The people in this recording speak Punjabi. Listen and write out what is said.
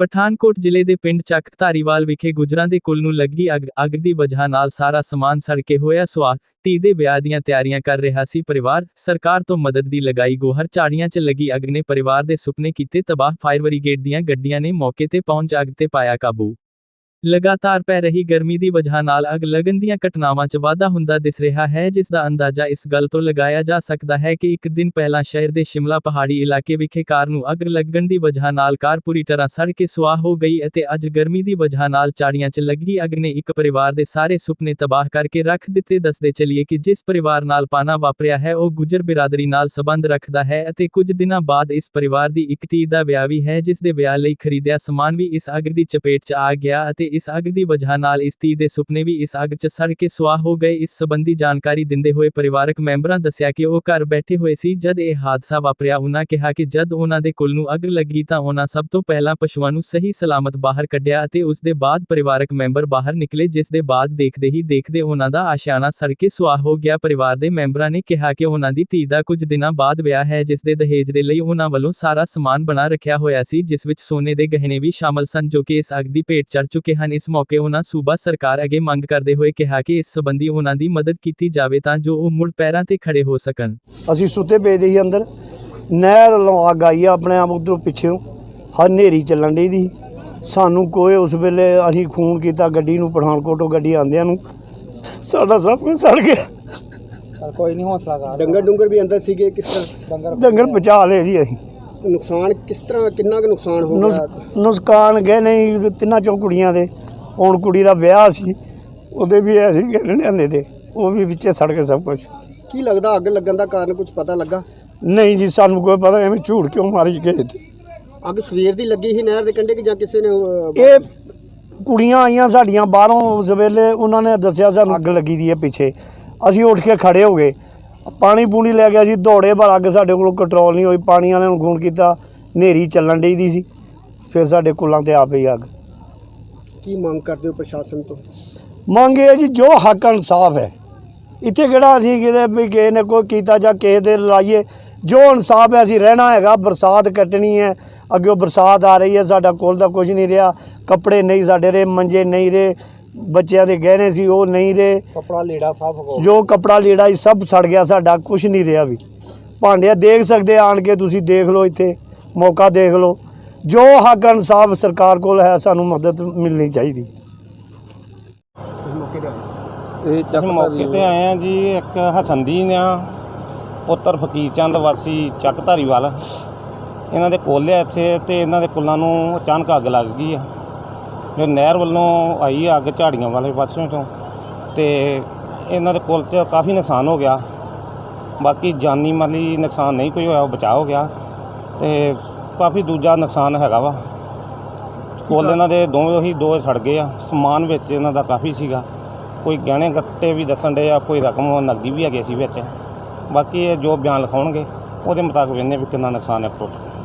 ਪਠਾਨਕੋਟ ਜ਼ਿਲ੍ਹੇ ਦੇ ਪਿੰਡ ਚੱਕ ਧਾਰੀਵਾਲ ਵਿਖੇ ਗੁਜਰਾਂ ਦੇ ਕੁੱਲ ਨੂੰ ਲੱਗੀ ਅੱਗ ਅੱਗ ਦੀ ਵਜ੍ਹਾ ਨਾਲ ਸਾਰਾ ਸਮਾਨ ਸੜ ਕੇ ਹੋਇਆ ਸੁਆਹ। ਧੀ ਦੇ ਵਿਆਹ ਦੀਆਂ ਤਿਆਰੀਆਂ ਕਰ ਰਿਹਾ ਸੀ ਪਰਿਵਾਰ। ਸਰਕਾਰ ਤੋਂ ਮਦਦ ਦੀ ਲਗਾਈ ਗੋਹਰ ਝਾੜੀਆਂ 'ਚ ਲੱਗੀ ਅੱਗ ਨੇ ਪਰਿਵਾਰ ਦੇ ਸੁਪਨੇ ਕੀਤੇ ਤਬਾਹ। ਫਾਇਰ ਬ੍ਰਿਗੇਡ ਦੀਆਂ ਗੱਡੀਆਂ ਨੇ ਮੌਕੇ ਤੇ ਪਹੁੰਚ ਅੱਗ ਤੇ ਪਾਇਆ ਕਾਬੂ। ਲਗਾਤਾਰ ਪੈ ਰਹੀ ਗਰਮੀ ਦੀ ਵਜ੍ਹਾ ਨਾਲ ਅੱਗ ਲੱਗਣ ਦੀਆਂ ਘਟਨਾਵਾਂ 'ਚ ਵਾਧਾ ਹੁੰਦਾ ਦਿਸ ਰਿਹਾ ਹੈ, ਜਿਸ ਦਾ ਅੰਦਾਜ਼ਾ ਇਸ ਗੱਲ ਤੋਂ ਲਗਾਇਆ ਜਾ ਸਕਦਾ ਹੈ ਕਿ ਇੱਕ ਦਿਨ ਪਹਿਲਾਂ ਸ਼ਹਿਰ ਦੇ ਸ਼ਿਮਲਾ ਪਹਾੜੀ ਇਲਾਕੇ ਵਿਖੇ ਕਾਰ ਨੂੰ ਅੱਗ ਲੱਗਣ ਦੀ ਵਜ੍ਹਾ ਨਾਲ ਕਾਰ ਪੂਰੀ ਤਰ੍ਹਾਂ ਸੜ ਕੇ ਸੁਆਹ ਹੋ ਗਈ ਅਤੇ ਅੱਜ ਗਰਮੀ ਦੀ ਵਜ੍ਹਾ ਨਾਲ ਚਾੜੀਆਂ 'ਚ ਲੱਗੀ ਅੱਗ ਨੇ ਇੱਕ ਪਰਿਵਾਰ ਦੇ ਸਾਰੇ ਸੁਪਨੇ ਤਬਾਹ ਕਰਕੇ ਰੱਖ ਦਿੱਤੇ। ਦੱਸਦੇ ਚਲੀਏ ਕਿ ਜਿਸ ਪਰਿਵਾਰ ਨਾਲ ਪਾਣਾ ਵਾਪਰਿਆ ਹੈ, ਉਹ ਗੁਜਰ ਬਿਰਾਦਰੀ ਨਾਲ ਸੰਬੰਧ ਰੱਖਦਾ ਹੈ ਅਤੇ ਕੁਝ ਦਿਨਾਂ ਬਾਅਦ ਇਸ ਪਰਿਵਾਰ ਦੀ ਇੱਕ ਧੀ ਦਾ ਵਿਆਹ ਵੀ ਹੈ, ਜਿਸ ਦੇ ਵਿਆਹ ਲਈ ਖਰੀਦਿਆ ਸਮਾਨ ਵੀ ਇਸ ਅੱਗ ਦੀ ਚਪੇਟ 'ਚ ਆ ਗਿਆ ਅਤੇ ਇਸ ਅੱਗ ਦੀ ਵਜ੍ਹਾ ਨਾਲ ਇਸ ਧੀ ਦੇ ਸੁਪਨੇ ਵੀ ਇਸ ਅੱਗ 'ਚ ਸੜ ਕੇ ਸੁਆਹ ਹੋ ਗਏ। ਇਸ ਸਬੰਧੀ ਜਾਣਕਾਰੀ ਦਿੰਦੇ ਹੋਏ ਪਰਿਵਾਰਕ ਮੈਂਬਰਾਂ ਦੱਸਿਆ ਕਿ ਉਹ ਘਰ ਬੈਠੇ ਹੋਏ ਸੀ। ਜਦ ਇਹ ਹਾਦਸਾ ਵਾਪਰਿਆ ਉਹਨਾਂ ਕਿਹਾ ਕਿ ਜਦ ਉਹਨਾਂ ਦੇ ਕੁੱਲ ਨੂੰ ਅੱਗ ਲੱਗੀ ਤਾਂ ਉਹਨਾਂ ਸਭ ਤੋਂ ਪਹਿਲਾਂ ਪਸ਼ੂਆਂ ਨੂੰ ਸਹੀ ਸਲਾਮਤ ਬਾਹਰ ਕੱਢਿਆ ਅਤੇ ਉਸ ਦੇ ਬਾਅਦ ਪਰਿਵਾਰਕ ਮੈਂਬਰ ਬਾਹਰ ਨਿਕਲੇ, ਜਿਸ ਦੇ ਬਾਅਦ ਦੇਖਦੇ ਹੀ ਦੇਖਦੇ ਉਹਨਾਂ ਦਾ ਆਸ਼ਿਆਨਾ ਸੜ ਕੇ ਸੁਆਹ ਹੋ ਗਿਆ। ਪਰਿਵਾਰ ਦੇ ਮੈਂਬਰਾਂ ਨੇ ਕਿਹਾ ਕਿ ਉਹਨਾਂ ਦੀ ਧੀ ਦਾ ਕੁਝ ਦਿਨਾਂ ਬਾਅਦ ਵਿਆਹ ਹੈ, ਜਿਸ ਦੇ ਦਹੇਜ ਦੇ ਲਈ ਉਹਨਾਂ ਵੱਲੋਂ ਸਾਰਾ ਸਮਾਨ ਬਣਾ ਰੱਖਿਆ ਹੋਇਆ ਸੀ, ਜਿਸ ਵਿੱਚ ਸੋਨੇ ਦੇ ਗਹਿਣੇ ਵੀ ਸ਼ਾਮਲ ਸਨ, ਜੋ ਕਿ ਇਸ ਅੱਗ ਦੀ ਭੇਟ ਚੜ ਚੁੱਕੇ ਹਨ। ਇਸ ਮੌਕੇ ਉਹਨਾਂ ਸੂਬਾ ਸਰਕਾਰ ਅੱਗੇ ਮੰਗ ਕਰਦੇ ਹੋਏ ਕਿਹਾ ਕਿ ਇਸ ਸੰਬੰਧੀ ਉਹਨਾਂ ਦੀ ਮਦਦ ਕੀਤੀ ਜਾਵੇ ਤਾਂ ਜੋ ਉਹ ਮੁੜ ਪੈਰਾਂ ਤੇ ਖੜੇ ਹੋ ਸਕਣ। ਅਸੀਂ ਸੁੱਤੇ ਪਏ ਦੇ ਸੀ ਅੰਦਰ ਨਹਿਰ ਵੱਲੋਂ ਅੱਗ ਆਈ ਆ ਆਪਣੇ ਆਪ ਉਧਰੋਂ ਪਿੱਛੋਂ। ਹਰ ਹਨੇਰੀ ਚੱਲਣ ਡਈ ਦੀ। ਸਾਨੂੰ ਕੋਈ ਉਸ ਵੇਲੇ ਅਸੀਂ ਫੋਨ ਕੀਤਾ ਗੱਡੀ ਨੂੰ ਪਠਾਨਕੋਟੋਂ ਗੱਡੀ ਆਂਦਿਆਂ ਨੂੰ। ਸਾਡਾ ਸਭ ਕੁਝ ਸੜ ਗਿਆ। ਕੋਈ ਨਹੀਂ ਹੌਸਲਾ ਕਰ। ਡੰਗਰ ਡੁੰਗਰ ਵੀ ਅੰਦਰ ਸੀਗੇ ਕਿਸ ਤਰ੍ਹਾਂ? ਡੰਗਰ ਡੰਗਰ ਬਚਾ ਲਏ ਜੀ ਅਸੀਂ। ਨੁਕਸਾਨ ਕਿਸ ਤਰ੍ਹਾਂ ਕਿੰਨਾ ਕੁ ਨੁਕਸਾਨ ਹੋ ਨੁਸ- ਗਿਆ ਨੁਸਕਾਨ ਗਏ ਨਹੀਂ ਤਿੰਨਾਂ ਚੋਂ ਕੁੜੀਆਂ ਦੇ। ਹੁਣ ਕੁੜੀ ਦਾ ਵਿਆਹ ਸੀ ਉਹਦੇ ਵੀ ਐਸੀ ਗਹਿਣੇ ਲਿਆਂਦੇ ਤੇ ਉਹ ਵੀ ਵਿੱਚੇ ਸੜ ਕੇ ਸਭ ਕੁਝ ਕੀ ਲੱਗਦਾ ਅੱਗ ਲੱਗਣ ਦਾ ਕਾਰਨ ਕੁਝ ਪਤਾ ਲੱਗਾ? ਨਹੀਂ ਜੀ ਸਾਨੂੰ ਕੋਈ ਪਤਾ ਐਵੇਂ ਝੂਠ ਕਿਉਂ ਮਾਰੀ ਗਏ ਤੇ? ਅੱਗ ਸਵੇਰ ਦੀ ਲੱਗੀ ਸੀ ਨਹਿਰ ਦੇ ਕੰਢੇ ਕਿ ਜਾਂ ਕਿਸੇ ਨੇ ਅਹ, ਇਹ ਕੁੜੀਆਂ ਆਈਆਂ ਸਾਡੀਆਂ ਬਾਹਰੋਂ ਉਸ ਵੇਲੇ ਉਹਨਾਂ ਨੇ ਦੱਸਿਆ ਸਾਨੂੰ ਅੱਗ ਲੱਗੀ ਦੀ ਹੈ ਪਿੱਛੇ। ਅਸੀਂ ਉੱਠ ਕੇ ਖੜੇ ਹੋ ਗਏ। ਪਾਣੀ ਪੂਣੀ ਲੈ ਗਿਆ ਸੀ ਦੌੜੇ ਪਰ ਅੱਗ ਸਾਡੇ ਕੋਲ ਕੰਟਰੋਲ ਨਹੀਂ ਹੋਈ ਪਾਣੀ ਵਾਲਿਆਂ ਨੂੰ ਫੋਨ ਕੀਤਾ ਹਨੇਰੀ ਚੱਲਣ ਡਈ ਦੀ ਸੀ ਫਿਰ ਸਾਡੇ ਕੁੱਲਾਂ ਤੇ ਆ ਪਈ ਅੱਗ। ਕੀ ਮੰਗ ਕਰਦੇ ਹੋ ਪ੍ਰਸ਼ਾਸਨ ਤੋਂ? ਮੰਗ ਇਹ ਹੈ ਜੀ ਜੋ ਹੱਕ ਇਨਸਾਫ ਹੈ ਇੱਥੇ ਕਿਹੜਾ ਅਸੀਂ ਕਿਤੇ ਵੀ ਕਿਸੇ ਨੇ ਕੋਈ ਕੀਤਾ ਜਾਂ ਕਿਸੇ ਦੇ ਲਾਈਏ ਜੋ ਇਨਸਾਫ ਹੈ ਅਸੀਂ ਰਹਿਣਾ ਹੈਗਾ ਬਰਸਾਤ ਕੱਟਣੀ ਹੈ ਅੱਗੇ ਬਰਸਾਤ ਆ ਰਹੀ ਹੈ ਸਾਡਾ ਕੋਲ ਦਾ ਕੁਝ ਨਹੀਂ ਰਿਹਾ ਕੱਪੜੇ ਨਹੀਂ ਸਾਡੇ ਰਹੇ ਮੰਜੇ ਨਹੀਂ ਰਹੇ ਬੱਚਿਆਂ ਦੇ ਗਹਿਣੇ ਸੀ ਉਹ ਨਹੀਂ ਰਹੇ। ਕਪੜਾ ਲੀੜਾ ਸਭ ਕੋ ਜੋ ਕਪੜਾ ਲੀੜਾ ਸੀ ਸਭ ਸੜ ਗਿਆ ਸਾਡਾ ਕੁਝ ਨਹੀਂ ਰਿਹਾ ਵੀ। ਭਾਂਡੇ ਦੇਖ ਸਕਦੇ ਆਣ ਕੇ ਤੁਸੀਂ ਦੇਖ ਲਓ ਇੱਥੇ ਮੌਕਾ ਦੇਖ ਲਓ। ਜੋ ਹੱਕ ਇਨਸਾਫ ਸਰਕਾਰ ਕੋਲ ਹੈ ਸਾਨੂੰ ਮਦਦ ਮਿਲਣੀ ਚਾਹੀਦੀ। ਇਹ ਚੱਕ ਮੌਕੇ ਤੇ ਆਏ ਆ ਜੀ ਇੱਕ ਹਸਨਦੀਨ ਆ ਪੁੱਤਰ ਫਕੀਰ ਚੰਦ ਵਾਸੀ ਚੱਕ ਧਾਰੀਵਾਲ। ਇਹਨਾਂ ਦੇ ਕੋਲ ਆ ਇੱਥੇ ਤੇ ਇਹਨਾਂ ਦੇ ਕੁੱਲਾਂ ਨੂੰ ਅਚਾਨਕ ਅੱਗ ਲੱਗ ਗਈ ਆ। ਜੋ ਨਹਿਰ ਵੱਲੋਂ ਆਈ ਆ ਅੱਗ ਝਾੜੀਆਂ ਵਾਲੇ ਪਾਸਿਓਂ ਤੋਂ ਤੇ ਇਹਨਾਂ ਦੇ ਕੁੱਲ 'ਚ ਕਾਫੀ ਨੁਕਸਾਨ ਹੋ ਗਿਆ। ਬਾਕੀ ਜਾਨੀ ਮਾਲੀ ਨੁਕਸਾਨ ਨਹੀਂ ਕੋਈ ਹੋਇਆ ਉਹ ਬਚਾਅ ਹੋ ਗਿਆ। ਤੇ ਕਾਫੀ ਦੂਜਾ ਨੁਕਸਾਨ ਹੈਗਾ ਵਾ। ਕੁੱਲ ਇਹਨਾਂ ਦੇ ਦੋਵੇਂ ਉਹੀ ਦੋ ਸੜ ਗਏ ਆ। ਸਮਾਨ ਵਿੱਚ ਇਹਨਾਂ ਦਾ ਕਾਫੀ ਸੀਗਾ। ਕੋਈ ਗਹਿਣੇ ਗੱਟੇ ਵੀ ਦੱਸਣ ਦੇ ਆ ਕੋਈ ਰਕਮ ਨਕਦੀ ਵੀ ਹੈਗੇ ਸੀ ਵਿੱਚ। ਬਾਕੀ ਇਹ ਜੋ ਬਿਆਨ ਲਿਖਾਉਣਗੇ ਉਹਦੇ ਮੁਤਾਬਕ ਵੇਖਦੇ ਵੀ ਕਿੰਨਾ ਨੁਕਸਾਨ ਹੈ ਟੋਟਲ